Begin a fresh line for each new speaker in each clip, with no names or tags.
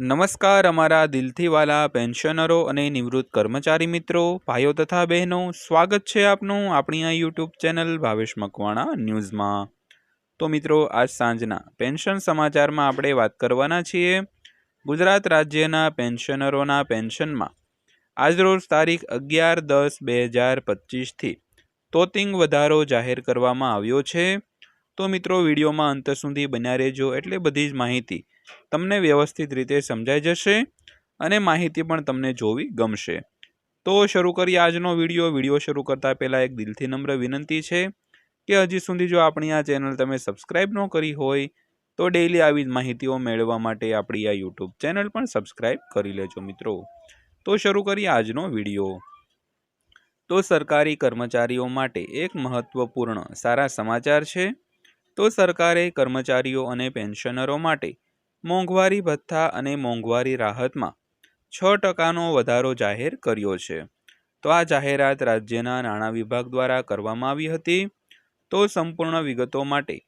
નમસ્કાર અમારા દિલથી વાલા પેન્શનરો અને નિવૃત્ત કર્મચારી મિત્રો, ભાઈઓ તથા બહેનો, સ્વાગત છે આપનું આપણી આ યુટ્યુબ ચેનલ ભાવેશ મકવાણા ન્યૂઝમાં. તો મિત્રો, આજ સાંજના પેન્શન સમાચારમાં આપણે વાત કરવાના છીએ. ગુજરાત રાજ્યના પેન્શનરોના પેન્શનમાં આજરોજ તારીખ અગિયાર દસ બે હજાર પચીસથી તોતિંગ વધારો જાહેર કરવામાં આવ્યો છે. તો મિત્રો, વિડીયોમાં અંત સુધી બન્યા રહેજો. એટલે બધી જ માહિતી તમને વ્યવસ્થિત રીતે સમજાઈ જશે અને માહિતી પણ તમને જોવી ગમશે. તો શરૂ કરીએ આજનો વીડિયો. વીડિયો શરૂ કરતાં પહેલાં એક દિલથી નમ્ર વિનંતી છે કે હજી સુધી જો આપણી આ ચેનલ તમે સબસ્ક્રાઈબ ન કરી હોય, તો ડેઈલી આવી જ માહિતીઓ મેળવવા માટે આપણી આ યુટ્યુબ ચેનલ પણ સબસ્ક્રાઈબ કરી લેજો મિત્રો. તો શરૂ કરીએ આજનો વીડિયો. તો સરકારી કર્મચારીઓ માટે એક મહત્વપૂર્ણ સારા સમાચાર છે. તો સરકારે કર્મચારીઓ અને પેન્શનરો માટે મોંઘવારી ભથ્થા અને મોંઘવારી રાહતમાં છ ટકાનો વધારો જાહેર કર્યો છે. તો આ જાહેરાત રાજ્યના નાણાં વિભાગ દ્વારા કરવામાં આવી હતી. તો સંપૂર્ણ વિગતો માટે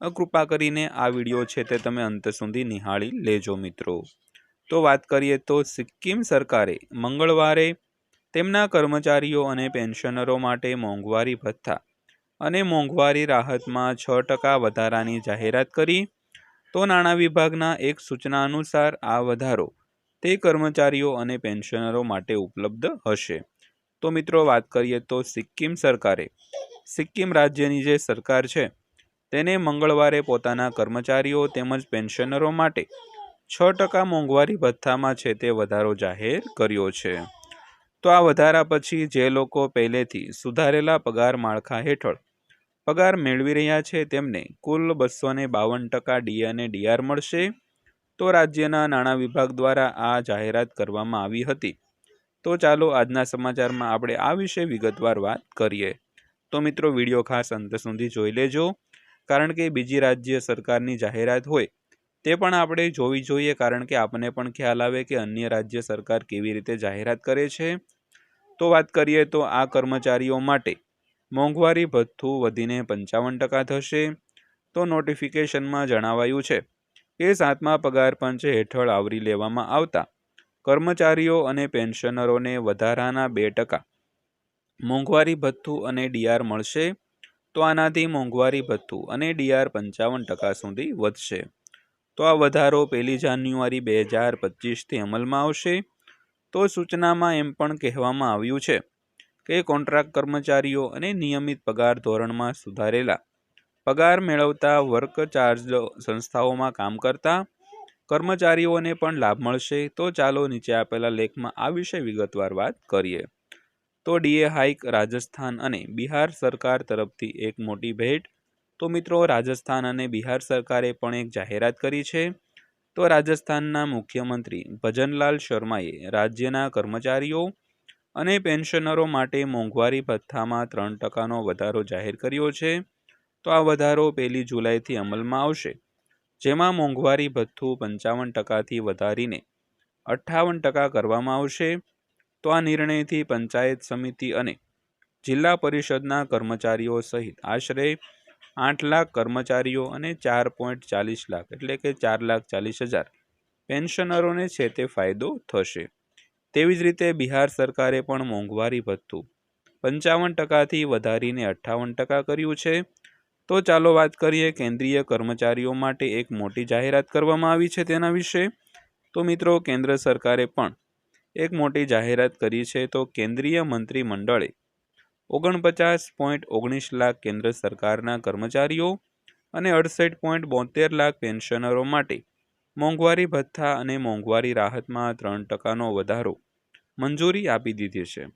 કૃપા કરીને આ વીડિયો છે તે તમે અંત સુધી નિહાળી લેજો મિત્રો. તો વાત કરીએ તો સિક્કિમ સરકારે મંગળવારે તેમના કર્મચારીઓ અને પેન્શનરો માટે મોંઘવારી ભથ્થા અને મોંઘવારી રાહતમાં છ ટકા વધારાની જાહેરાત કરી. તો નાણાં વિભાગના એક સૂચના અનુસાર આ વધારો તે કર્મચારીઓ અને પેન્શનરો માટે ઉપલબ્ધ હશે. તો મિત્રો વાત કરીએ તો સિક્કિમ સરકારે. સિક્કિમ રાજ્યની જે સરકાર છે, તેને મંગળવારે પોતાના કર્મચારીઓ તેમજ પેન્શનરો માટે છ ટકા મોંઘવારી ભથ્થામાં છે તે વધારો જાહેર કર્યો છે. તો આ વધારા પછી જે લોકો પહેલેથી સુધારેલા પગાર માળખા હેઠળ પગાર મેળવી રહ્યા છે તેમને કુલ બસો ને બાવન ટકા ડી અને ડીઆર મળશે. તો રાજ્યના નાણાં વિભાગ દ્વારા આ જાહેરાત કરવામાં આવી હતી. તો ચાલો આજના સમાચારમાં આપણે આ વિશે વિગતવાર વાત કરીએ. તો મિત્રો, વીડિયો ખાસ અંત સુધી જોઈ લેજો. કારણ કે બીજી રાજ્ય સરકારની જાહેરાત હોય, તે પણ આપણે જોવી જોઈએ. કારણ કે આપણને પણ ખ્યાલ આવે કે અન્ય રાજ્ય સરકાર કેવી રીતે જાહેરાત કરે છે. તો વાત કરીએ તો આ કર્મચારીઓ માટે મોંઘવારી ભથ્થું વધીને પંચાવન ટકા થશે, તો નોટિફિકેશનમાં જણાવાયું છે કે સાતમા પગાર પંચ હેઠળ આવરી લેવામાં આવતા કર્મચારીઓ અને પેન્શનરોને વધારાના બે ટકા. મોંઘવારી ભથ્થું અને ડીઆર મળશે, તો આનાથી મોંઘવારી ભથ્થું અને ડીઆર પંચાવન ટકા સુધી વધશે. તો આ વધારો પહેલી જાન્યુઆરી બે હજાર પચીસથી અમલમાં આવશે, તો સૂચનામાં એમ પણ કહેવામાં આવ્યું છે કે કોન્ટ્રાક્ટ કર્મચારીઓ અને નિયમિત પગાર ધોરણમાં સુધારેલા. પગાર મેળવતા વર્ક ચાર્જ સંસ્થાઓમાં કામ કરતા કર્મચારીઓને પણ લાભ મળશે. તો ચાલો નીચે આપેલા લેખમાં આ વિશે વિગતવાર વાત કરીએ. તો ડીએ હાઇક રાજસ્થાન અને બિહાર સરકાર તરફથી એક મોટી ભેટ. તો મિત્રો, રાજસ્થાન અને બિહાર સરકારે પણ એક જાહેરાત કરી છે. તો રાજસ્થાનના મુખ્યમંત્રી ભજનલાલ શર્માએ રાજ્યના કર્મચારીઓ અને પેન્શનરો માટે મોંઘવારી ભથ્થામાં ત્રણ ટકાનો વધારો જાહેર કર્યો છે. તો આ વધારો પહેલી જુલાઈથી અમલમાં આવશે. જેમાં મોંઘવારી ભથ્થું પંચાવન ટકાથી વધારીને અઠ્ઠાવન ટકા કરવામાં આવશે. તો આ નિર્ણયથી પંચાયત સમિતિ અને જિલ્લા પરિષદના કર્મચારીઓ સહિત આશરે આઠ લાખ કર્મચારીઓ અને ચાર પોઈન્ટ ચાલીસ લાખ એટલે કે ચાર લાખ ચાલીસ હજાર પેન્શનરોને છે તે ફાયદો થશે. તેવી જ રીતે બિહાર સરકારે પણ મોંઘવારી ભથ્થું પંચાવન ટકાથી વધારીને અઠ્ઠાવન ટકા કર્યું છે. તો ચાલો વાત કરીએ કેન્દ્રીય કર્મચારીઓ માટે એક મોટી જાહેરાત કરવામાં આવી છે તેના વિશે. તો મિત્રો, કેન્દ્ર સરકારે પણ એક મોટી જાહેરાત કરી છે તો કેન્દ્રીય મંત્રીમંડળે ઓગણપચાસ પોઈન્ટ ઓગણીસ લાખ કેન્દ્ર સરકારના કર્મચારીઓ અને અડસઠ પોઈન્ટ બોતેર લાખ પેન્શનરો માટે મોંઘવારી ભથ્થા અને મોંઘવારી રાહતમાં ત્રણ ટકાનો વધારો મંજૂરી આપી દીધી છે.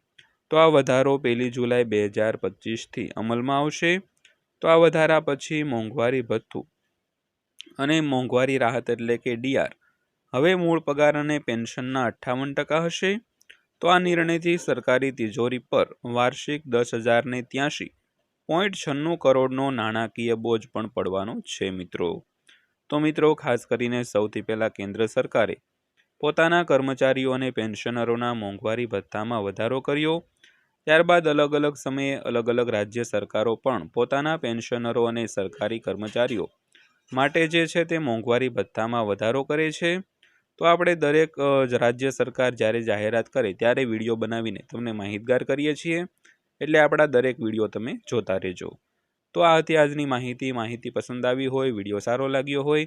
તો આ વધારો પહેલી જુલાઈ બે હજાર પચીસથી અમલમાં આવશે. તો આ વધારા પછી મોંઘવારી ભથ્થું અને મોંઘવારી રાહત એટલે કે ડીઆર. હવે મૂળ પગાર અને પેન્શનના અઠ્ઠાવન ટકા હશે. તો આ નિર્ણયથી સરકારી તિજોરી પર વાર્ષિક દસ હજારને ત્યાંશી પોઈન્ટ છન્નું કરોડનો નાણાકીય બોજ પણ પડવાનો છે મિત્રો. તો મિત્રો, ખાસ કરીને સૌથી પહેલાં કેન્દ્ર સરકારે પોતાના કર્મચારીઓ અને પેન્શનરોના મોંઘવારી ભથ્થામાં વધારો કર્યો. ત્યારબાદ અલગ અલગ સમયે અલગ અલગ રાજ્ય સરકારો પણ પોતાના પેન્શનરો અને સરકારી કર્મચારીઓ માટે જે છે તે મોંઘવારી ભથ્થામાં વધારો કરે છે. તો આપણે દરેક રાજ્ય સરકાર જ્યારે જાહેરાત કરે ત્યારે વીડિયો બનાવીને તમને માહિતગાર કરીએ છીએ. એટલે આપણા દરેક વીડિયો તમે જોતા રહેજો. તો આ હતી આજની માહિતી. માહિતી પસંદ આવી હોય, વીડિયો સારો લાગ્યો હોય